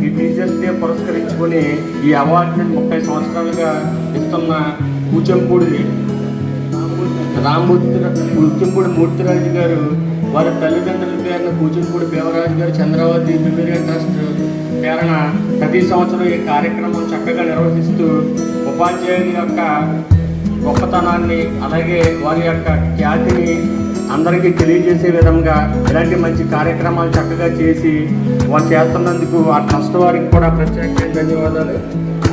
ఈ teachers day పురస్కరించుకొని ఈ అవార్డుని ముప్పై సంవత్సరాలుగా ఇస్తున్న కూచంపూడి రామూర్తి కూచంపూడి మూర్తిరాజు గారు వారి తల్లిదండ్రుల పేరున కూచంపూడి భీమరాజు గారు చంద్రావతి మెమోరియల్ ట్రస్ట్ పేరున ప్రతి సంవత్సరం ఈ కార్యక్రమం చక్కగా నిర్వహిస్తూ ఉపాధ్యాయుల యొక్క గొప్పతనాన్ని అలాగే వారి యొక్క ఖ్యాతిని అందరికీ తెలియజేసే విధంగా ఇలాంటి మంచి కార్యక్రమాలు చక్కగా చేసి వారు చేస్తున్నందుకు ఆ ట్రస్ట్ వారికి కూడా ప్రత్యేకమైన ధన్యవాదాలు.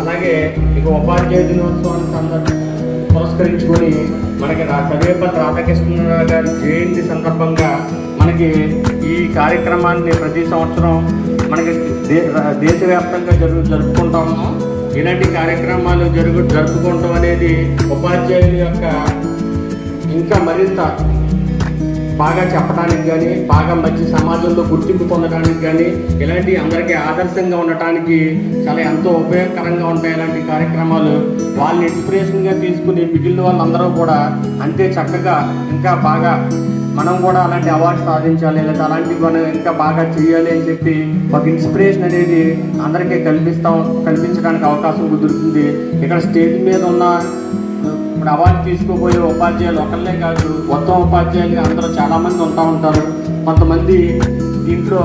అలాగే ఇక ఉపాధ్యాయ దినోత్సవాన్ని సందర్భం పురస్కరించుకొని మనకి నా సర్వేపల్లి రాధాకృష్ణ గారి జయంతి సందర్భంగా మనకి ఈ కార్యక్రమాన్ని ప్రతి సంవత్సరం మనకి దే దేశవ్యాప్తంగా జరుగు జరుపుకుంటాము ఇలాంటి కార్యక్రమాలు జరుగు జరుపుకోవటం అనేది ఉపాధ్యాయుల యొక్క ఇంకా మరింత బాగా చెప్పడానికి కానీ బాగా మంచి సమాజంలో గుర్తింపు పొందడానికి కానీ ఇలాంటి అందరికీ ఆదర్శంగా ఉండటానికి చాలా ఎంతో ఉపయోగకరంగా ఉంటాయి ఇలాంటి కార్యక్రమాలు. వాళ్ళని ఇన్స్పిరేషన్గా తీసుకుని మిగిలిన వాళ్ళందరూ కూడా అంతే చక్కగా ఇంకా బాగా మనం కూడా అలాంటి అవార్డు సాధించాలి లేదా అలాంటివి మనం ఇంకా బాగా చేయాలి అని చెప్పి ఒక ఇన్స్పిరేషన్ అనేది అందరికీ కల్పిస్తాం కల్పించడానికి అవకాశం కుదురుతుంది. ఇక్కడ స్టేజ్ మీద ఉన్న అవార్డు తీసుకోబోయే ఉపాధ్యాయులు ఒకళ్ళే కాదు మొత్తం ఉపాధ్యాయులు అందరూ చాలామంది ఉంటూ ఉంటారు. కొంతమంది దీంట్లో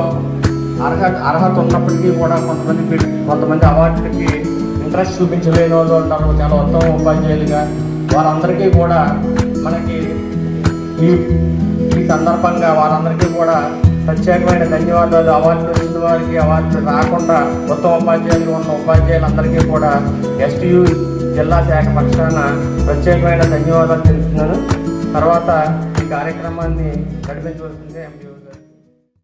అర్హత అర్హత ఉన్నప్పటికీ కూడా కొంతమంది కొంతమంది అవార్డులకి ఇంట్రెస్ట్ చూపించలేని వాళ్ళు ఉంటారు. చాలా ఉత్తమ ఉపాధ్యాయులుగా. వారందరికీ కూడా మనకి ఈ ఈ సందర్భంగా వారందరికీ కూడా ప్రత్యేకమైన ధన్యవాదాలు. అవార్డులు వచ్చిన వారికి అవార్డులు రాకుండా ఉత్తమ ఉపాధ్యాయులు ఉన్న ఉపాధ్యాయులందరికీ కూడా ఎస్టీయూ జిల్లా శాఖ పక్షాన ప్రత్యేకమైన ధన్యవాదాలు తెలుపుతున్నాను. తర్వాత ఈ కార్యక్రమాన్ని నడిపించవలసిందే ఎంపీ